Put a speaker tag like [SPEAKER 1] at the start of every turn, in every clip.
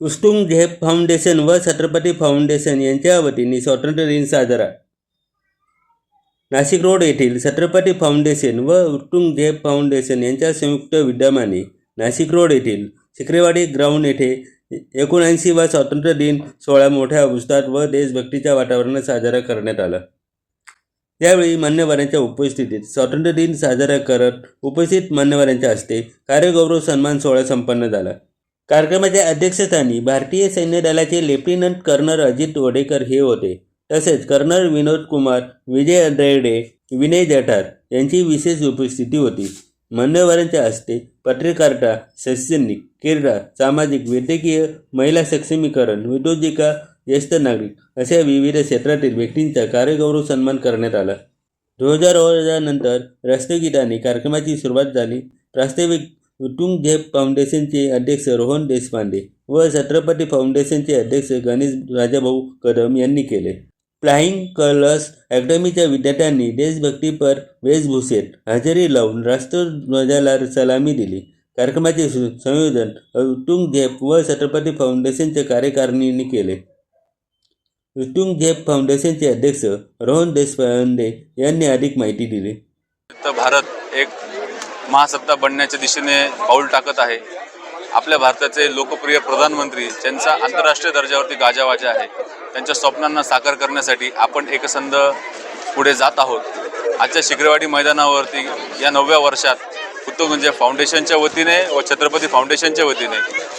[SPEAKER 1] उष्टुंग झेप फाउंडेशन व छत्रपती फाउंडेशन यांच्या वतीने स्वातंत्र्य दिन साजरा. नाशिक रोड येथील छत्रपती फाउंडेशन व उत्तुंग झेप फाउंडेशन यांच्या संयुक्त विद्यमाने नाशिक रोड येथील शिक्रेवाडी ग्राउंड येथे एकोणऐंशी वा स्वातंत्र्य दिन सोहळा मोठ्या उत्साहात व देशभक्तीच्या वातावरणात साजरा करण्यात आला. त्यावेळी मान्यवरांच्या उपस्थितीत स्वातंत्र्य दिन साजरा करत उपस्थित मान्यवरांच्या हस्ते कार्यगौरव सन्मान सोहळा संपन्न झाला. कार्यक्रमाच्या अध्यक्षस्थानी भारतीय सैन्य दलाचे लेफ्टनंट कर्नल अजित वडेकर हे होते. तसेच कर्नल विनोद कुमार विजय रेडे विनय जठार यांची विशेष उपस्थिती होती. मान्यवरांच्या हस्ते पत्रकारिता शैक्षणिक क्रीडा सामाजिक वैद्यकीय महिला सक्षमीकरण उद्योजिका ज्येष्ठ नागरिक अशा विविध क्षेत्रातील व्यक्तींचा कार्यगौरव सन्मान करण्यात आला. दोन हजार नंतर राष्ट्रगीताने कार्यक्रमाची सुरुवात झाली. प्रास्ताविक उत्तुंग झेप फाउंडेशनचे अध्यक्ष रोहन देशपांडे व छत्रपती फाउंडेशनचे अध्यक्ष गणेश राजाभाऊ कदम यांनी केले. फ्लाईंग कलर्स अकॅडमीच्या विद्यार्थ्यांनी देशभक्तीपर वेशभूषेत हजेरी लावून राष्ट्रध्वजाला सलामी दिली. कार्यक्रमाचे संयोजन उत्तुंग व छत्रपती फाउंडेशनच्या कार्यकारिणीने केले. उत्तुंग झेप फाउंडेशनचे अध्यक्ष रोहन देशपांडे यांनी अधिक माहिती दिली.
[SPEAKER 2] तर भारत एक महासत्ता बनण्याच्या दिशेने पाऊल टाकत आहे. आपल्या भारताचे लोकप्रिय प्रधानमंत्री ज्यांचा आंतरराष्ट्रीय दर्जावरती गाजावाजा आहे त्यांच्या स्वप्नांना साकार करण्यासाठी आपण एकसंध पुढे जात आहोत. आजच्या शिकरेवाडी मैदानावरती या नवव्या वर्षात उत्तम म्हणजे फाउंडेशनच्या वतीने व छत्रपती फाउंडेशनच्या वतीने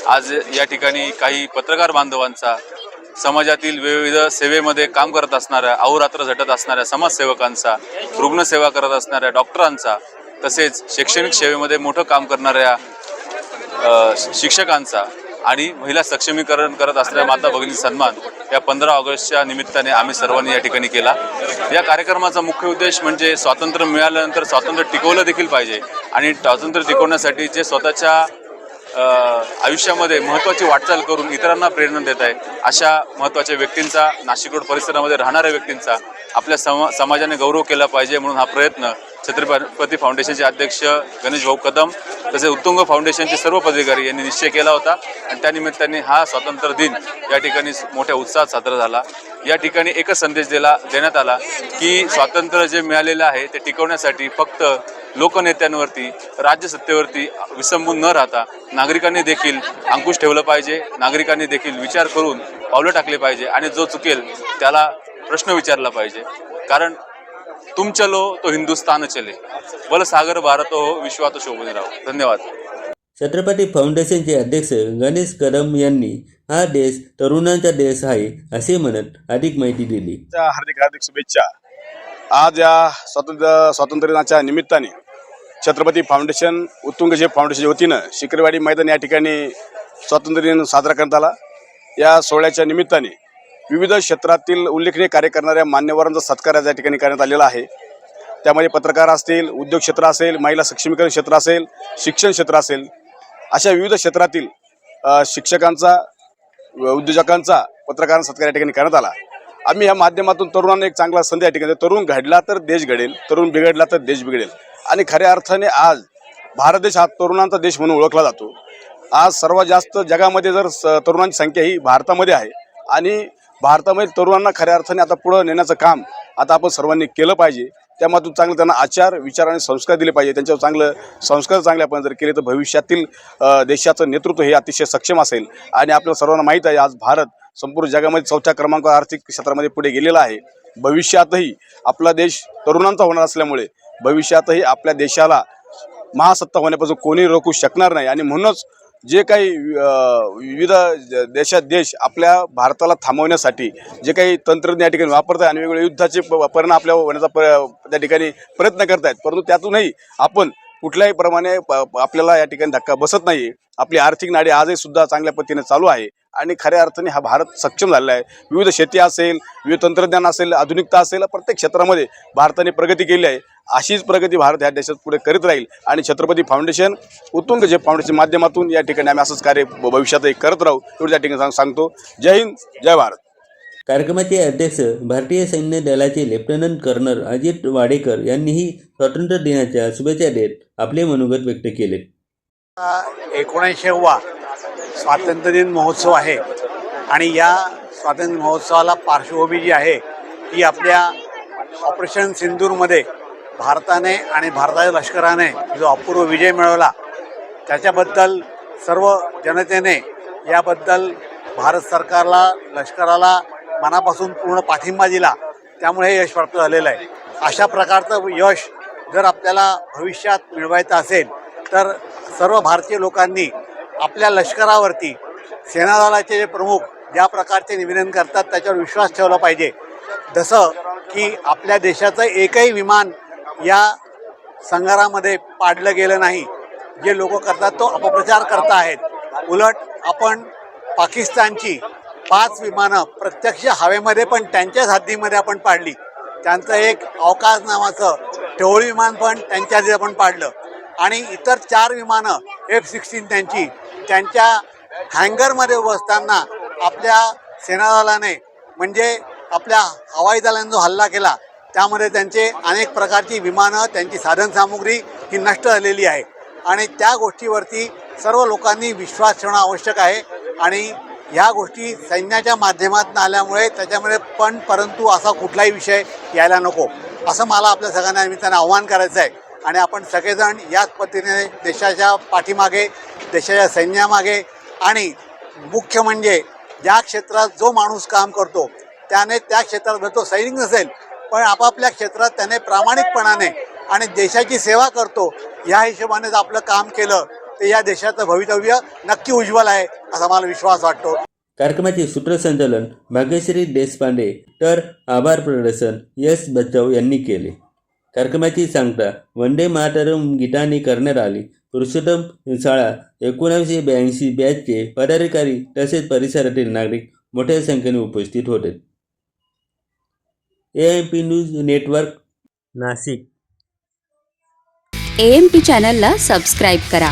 [SPEAKER 2] आज या ठिकाणी काही पत्रकार बांधवांचा समाजातील विविध सेवेमध्ये काम करत असणाऱ्या अहोरात्र झटत असणाऱ्या समाजसेवकांचा रुग्णसेवा करत असणाऱ्या डॉक्टरांचा तसेच शैक्षणिक सेवेमध्ये मोठं काम करणाऱ्या शिक्षकांचा आणि महिला सक्षमीकरण करत असणाऱ्या माता भगिनी सन्मान या पंधरा ऑगस्टच्या निमित्ताने आम्ही सर्वांनी या ठिकाणी केला. या कार्यक्रमाचा मुख्य उद्देश म्हणजे स्वातंत्र्य मिळाल्यानंतर स्वातंत्र्य टिकवलं देखील पाहिजे आणि स्वातंत्र्य टिकवण्यासाठी जे स्वतःच्या आयुष्यामध्ये महत्त्वाची वाटचाल करून इतरांना प्रेरणा देत आहे अशा महत्त्वाच्या व्यक्तींचा नाशिक रोड परिसरामध्ये राहणाऱ्या व्यक्तींचा आपल्या समा समाजाने गौरव केला पाहिजे म्हणून हा प्रयत्न छत्रपती फाउंडेशनचे अध्यक्ष गणेश भाऊ कदम तसेच उत्तुंग फाउंडेशनचे सर्व पदाधिकारी यांनी निश्चय केला होता. आणि त्यानिमित्ताने हा स्वातंत्र्य दिन या ठिकाणी मोठ्या उत्साहात साजरा झाला. या ठिकाणी एकच संदेश दिला देण्यात आला की स्वातंत्र्य जे मिळालेलं आहे ते टिकवण्यासाठी फक्त लोकनेत्यांवरती राज्यसत्तेवरती विसंबून न राहता नागरिकांनी देखील अंकुश ठेवलं पाहिजे. नागरिकांनी देखील विचार करून पावलं टाकले पाहिजे आणि जो चुकेल त्याला प्रश्न विचारला पाहिजे. कारण तुम चलो तो हिंदुस्तान चले। बल सागर भारत हो विश्वात शोभने राहो। धन्यवाद।
[SPEAKER 1] छत्रपती फाउंडेशनचे अध्यक्ष गणेश कदम यांनी हा देश तरुणांचा देश आहे असे म्हणत अधिक माहिती दिली.
[SPEAKER 3] हार्दिक हार्दिक शुभेच्छा. आज या स्वातंत्र्य स्वातंत्र्य दिनाच्या निमित्ताने छत्रपती फाउंडेशन उत्तुंग झेप फाउंडेशनच्या वतीनं शिकरेवाडी मैदान या ठिकाणी स्वातंत्र्य दिन साजरा करण्यात आला. या सोहळ्याच्या निमित्ताने विविध क्षेत्रातील उल्लेखनीय कार्य करणाऱ्या मान्यवरांचा सत्कार या ठिकाणी करण्यात आलेला आहे. त्यामध्ये पत्रकार असतील उद्योग क्षेत्र असेल महिला सक्षमीकरण क्षेत्र असेल शिक्षण क्षेत्र असेल अशा विविध क्षेत्रातील शिक्षकांचा उद्योजकांचा पत्रकारांचा सत्कार या ठिकाणी करण्यात आला. आम्ही या माध्यमातून तरुणांना एक चांगला संधी या ठिकाणी तरुण घडला तर देश घडेल तरुण बिघडला तर देश बिघडेल. आणि खऱ्या अर्थाने आज भारत देश हा तरुणांचा देश म्हणून ओळखला जातो. आज सर्वात जास्त जगामध्ये जर स- तरुणांची संख्या ही भारतामध्ये आहे. आणि भारतामध्ये तरुणांना खऱ्या अर्थाने आता पुढं नेण्याचं काम आता आपण सर्वांनी केलं पाहिजे. त्यामधून चांगलं त्यांना आचार विचार आणि संस्कार दिले पाहिजे. त्यांच्यावर चांगलं संस्कार चांगले आपण जर केले तर भविष्यातील देशाचं नेतृत्व हे अतिशय सक्षम असेल. आणि आपल्याला सर्वांना माहीत आहे आज भारत संपूर्ण जगामध्ये चौथ्या क्रमांकावर आर्थिक क्षेत्रामध्ये पुढे गेलेला आहे. भविष्यातही आपला देश तरुणांचा होणार असल्यामुळे भविष्यातही आपल्या देशाला महासत्ता होण्यापासून कोणी रोखू शकणार नाही. आणि म्हणूनच जे काही विविध ज- देशात देश आपल्या भारताला थांबवण्यासाठी जे काही तंत्रज्ञान या ठिकाणी वापरत आहे आणि वेगवेगळे युद्धाचे प- परिणाम आपल्या होण्याचा प त्या ठिकाणी प्रयत्न करत आहेत परंतु त्यातूनही आपण कुठल्याही प्रमाणे प- आपल्याला या ठिकाणी धक्का बसत नाही आपली आर्थिक नाडी आजही सुद्धा चांगल्या पद्धतीने चालू आहे. आणि खऱ्या अर्थाने हा भारत सक्षम झालेला आहे. विविध शेती असेल विविध तंत्रज्ञान असेल आधुनिकता असेल प्रत्येक क्षेत्रामध्ये भारताने प्रगती केली आहे. अशीच प्रगती भारत ह्या देशात पुढे करीत राहील. आणि छत्रपती फाउंडेशन उत्तुंग जे फाउंडेशन माध्यमातून या ठिकाणी आम्ही असंच कार्य भविष्यातही करत राहू एवढं त्या ठिकाणी सांग- सांगतो. जय हिंद जय भारत.
[SPEAKER 1] कार्यक्रमाचे अध्यक्ष भारतीय सैन्य दलाचे लेफ्टनंट कर्नल अजित वाडेकर यांनीही स्वातंत्र्य दिनाच्या शुभेच्छा देत आपले मनोगत व्यक्त केले.
[SPEAKER 4] एकोणऐंशीवा स्वातंत्र्यदिन महोत्सव आहे. आणि या स्वातंत्र्य महोत्सवाला पार्श्वभूमी जी आहे ती आपल्या ऑपरेशन सिंदूरमध्ये भारताने आणि भारताच्या लष्कराने जो अपूर्व विजय मिळवला त्याच्याबद्दल सर्व जनतेने याबद्दल भारत सरकारला लष्कराला मनापासून पूर्ण पाठिंबा दिला. त्यामुळे हे यश प्राप्त झालेलं आहे. अशा प्रकारचं यश जर आपल्याला भविष्यात मिळवायचं असेल तर सर्व भारतीय लोकांनी आपल्या लष्करावरती सेनादलाचे जे प्रमुख ज्या प्रकारचे निवेदन करतात त्याच्यावर विश्वास ठेवला पाहिजे. जसं की आपल्या देशाचं एकही विमान या संघारामध्ये पाडलं गेलं नाही. जे लोक करतात तो अपप्रचार करत आहेत. उलट आपण पाकिस्तानची पाच विमानं प्रत्यक्ष हवेमध्ये पण त्यांच्याच हद्दीमध्ये आपण पाडली. त्यांचं एक अवकाश नावाचं टोळी विमान पण त्यांच्या हद्दीत आपण पाडलं. आणि इतर चार विमानं एफ सिक्स्टीन त्यांची त्यांच्या हँगरमध्ये बसताना आपल्या सेनादलाने म्हणजे आपल्या हवाई दलाने जो हल्ला केला त्यामध्ये त्यांचे अनेक प्रकारची विमानं त्यांची साधनसामुग्री ही नष्ट झालेली आहे. आणि त्या गोष्टीवरती सर्व लोकांनी विश्वास ठेवणं आवश्यक आहे. आणि ह्या गोष्टी सैन्याच्या माध्यमातून आल्यामुळे त्याच्यामध्ये पण परंतु असा कुठलाही विषय यायला नको. असं मला आपल्या सगळ्यांना निमित्तानं आव्हान करायचं आहे आणि आपण सगळेजण याच पद्धतीने देशाच्या पाठीमागे देशाच्या सैन्यामागे आणि मुख्य म्हणजे ज्या क्षेत्रात जो माणूस काम करतो त्याने त्या क्षेत्रात भले तो सैनिक नसेल पण आपापल्या क्षेत्रात त्याने प्रामाणिकपणाने आणि देशाची सेवा करतो या हिशोबाने जर आपलं काम केलं तर या देशाचं भवितव्य नक्की उज्ज्वल आहे असा मला विश्वास वाटतो.
[SPEAKER 1] कार्यक्रमाचे सूत्रसंचालन भाग्यश्री देशपांडे. तर आभार प्रदर्शन यश बच्चाव यांनी केले. कार्यक्रमाची सांगता वंदे मातरम गीताने करण्यात आली. पुरुषोत्तम शाळा एकोणावीसशे ब्याऐंशी बॅचचे पदाधिकारी तसेच परिसरातील नागरिक मोठ्या संख्येने उपस्थित होते. A M P news network Nashik.
[SPEAKER 5] A M P चॅनलला सबस्क्राईब करा.